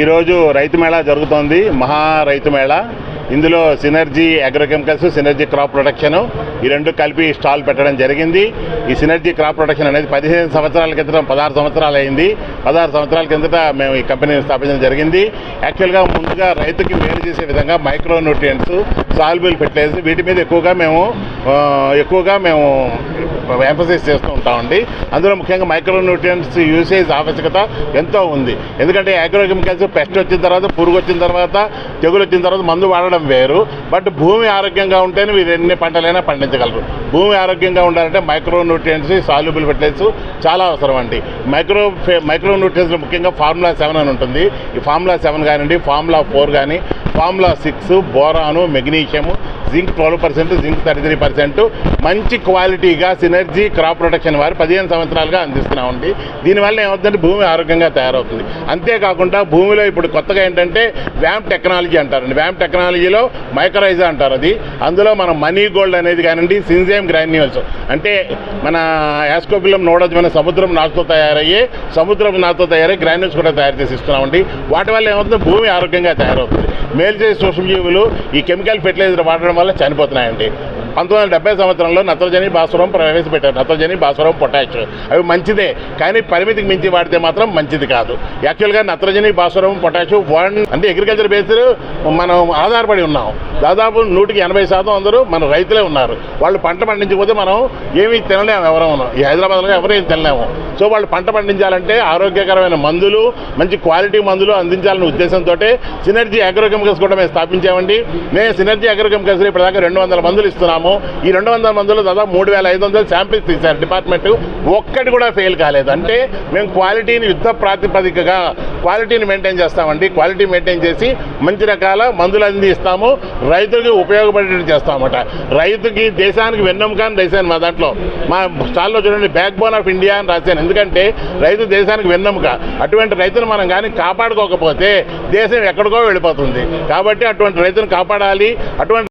ఈరోజు రైతు మేళా జరుగుతోంది మహా రైతు మేళా. ఇందులో Synergy agrochemicals Synergy crop protection ఈ రెండు కలిపి స్టాల్ పెట్టడం జరిగింది. ఈ సినర్జీ క్రాప్ ప్రొటెక్షన్ అనేది పదిహేను సంవత్సరాల క్రితం పదహారు సంవత్సరాలు అయింది. పదహారు సంవత్సరాల కిందట మేము ఈ కంపెనీని స్థాపించడం జరిగింది. యాక్చువల్గా ముందుగా రైతుకి మేలు చేసే విధంగా మైక్రో న్యూట్రియంట్స్ సాల్బుల్ ఫెర్టిలైజర్స్ వీటి మీద ఎక్కువగా మేము ఎక్కువగా మేము ఎంఫసైజ్ చేస్తూ ఉంటామండి. అందులో ముఖ్యంగా మైక్రో న్యూట్రియంట్స్ యూసేజ్ ఆవశ్యకత ఎంతో ఉంది. ఎందుకంటే ఆగ్రోకెమికల్స్ పెస్ట్ వచ్చిన తర్వాత పురుగు వచ్చిన తర్వాత తెగులు వచ్చిన తర్వాత మందు వాడడం వేరు. బట్ భూమి ఆరోగ్యంగా ఉంటేనే మీరు ఎన్ని పంటలైనా పండించగలరు. భూమి ఆరోగ్యంగా ఉండాలంటే మైక్రో న్యూట్రియంట్స్ సాల్యుబుల్ ఫెర్టిలైజర్స్ చాలా అవసరం అండి. మైక్రో మైక్రో న్యూట్రియన్స్ ముఖ్యంగా ఫార్ములా సెవెన్ అని ఉంటుంది. ఈ ఫార్ములా సెవెన్ కానివ్వండి ఫార్ములా ఫోర్ కానీ formula six బోరాను magnesium zinc twelve percent zinc thirty three percent. మంచి క్వాలిటీగా సినర్జీ క్రాప్ ప్రొటెక్షన్ వారు పదిహేను సంవత్సరాలుగా అందిస్తున్నామండి. దీనివల్ల ఏమవుతుందంటే భూమి ఆరోగ్యంగా తయారవుతుంది. అంతేకాకుండా భూమిలో ఇప్పుడు కొత్తగా ఏంటంటే వ్యాంప్ టెక్నాలజీ అంటారండి. వ్యాంప్ టెక్నాలజీలో మైక్రైజా అంటారు అది. అందులో మనం మనీ గోల్డ్ అనేది కానివ్వండి సింజేమ్ గ్రాన్యూల్స్ అంటే మన యాస్కోపిలం నోడోజమైన సముద్రం నాటుతో తయారయ్యే సముద్రం నాతో తయారయ్యే గ్రాన్యూల్స్ కూడా తయారు చేసి ఇస్తున్నామండి. వాటి వల్ల ఏమవుతుంది భూమి ఆరోగ్యంగా తయారవుతుంది. మేలు చేసే సూక్ష్మజీవులు ఈ కెమికల్ ఫెర్టిలైజర్ వాడడం వల్ల చనిపోతున్నాయండి. పంతొమ్మిది వందల డెబ్బై సంవత్సరంలో నత్రజని భాస్వరం ప్రవేశపెట్టారు. నత్రజని భాస్వరం పొటాష్. అవి మంచిదే కానీ పరిమితికి మించి వాడితే మాత్రం మంచిది కాదు. యాక్చువల్గా నత్రజని భాస్వరం పొటాష్ వన్ అంటే అగ్రికల్చర్ బేస్డ్ మనం ఆధారపడి ఉన్నాం. దాదాపు నూటికి ఎనభై శాతం అందరూ మన రైతులే ఉన్నారు. వాళ్ళు పంట పండించకపోతే మనం ఏమీ తినలేము ఎవరూ ఈ హైదరాబాద్లో ఎవరేం తినలేము. సో వాళ్ళు పంట పండించాలంటే ఆరోగ్యకరమైన మందులు మంచి క్వాలిటీ మందులు అందించాలనే ఉద్దేశంతో సినర్జీ అగ్రోకెమికల్స్ కూడా మేము స్థాపించామండి. మేము సినర్జీ అగ్రోకెమికల్స్ ఇప్పటిదాకా రెండు వందల మందులు ఇస్తున్నాము. ఈ రెండు వందల మందిలో దాదాపు మూడు వేల ఐదు వందలు శాంపిల్స్ తీశారు. డిపార్ట్మెంట్ ఒక్కటి కూడా ఫెయిల్ కాలేదు. అంటే మేము క్వాలిటీని యుద్ధ ప్రాతిపదికగా క్వాలిటీని మెయింటైన్ చేస్తామండి. క్వాలిటీ మెయింటైన్ చేసి మంచి రకాల మందులు అందిస్తాము. రైతుకి ఉపయోగపడేటట్టు చేస్తామన్నమాట రైతుకి దేశానికి వెన్నెముక అని రాశాను మా దాంట్లో. మా స్టాల్లో చూడండి బ్యాక్ బోన్ ఆఫ్ ఇండియా అని రాశాను. ఎందుకంటే రైతు దేశానికి వెన్నెముక. అటువంటి రైతును మనం కానీ కాపాడుకోకపోతే దేశం ఎక్కడికో వెళ్ళిపోతుంది. కాబట్టి అటువంటి రైతును కాపాడాలి. అటువంటి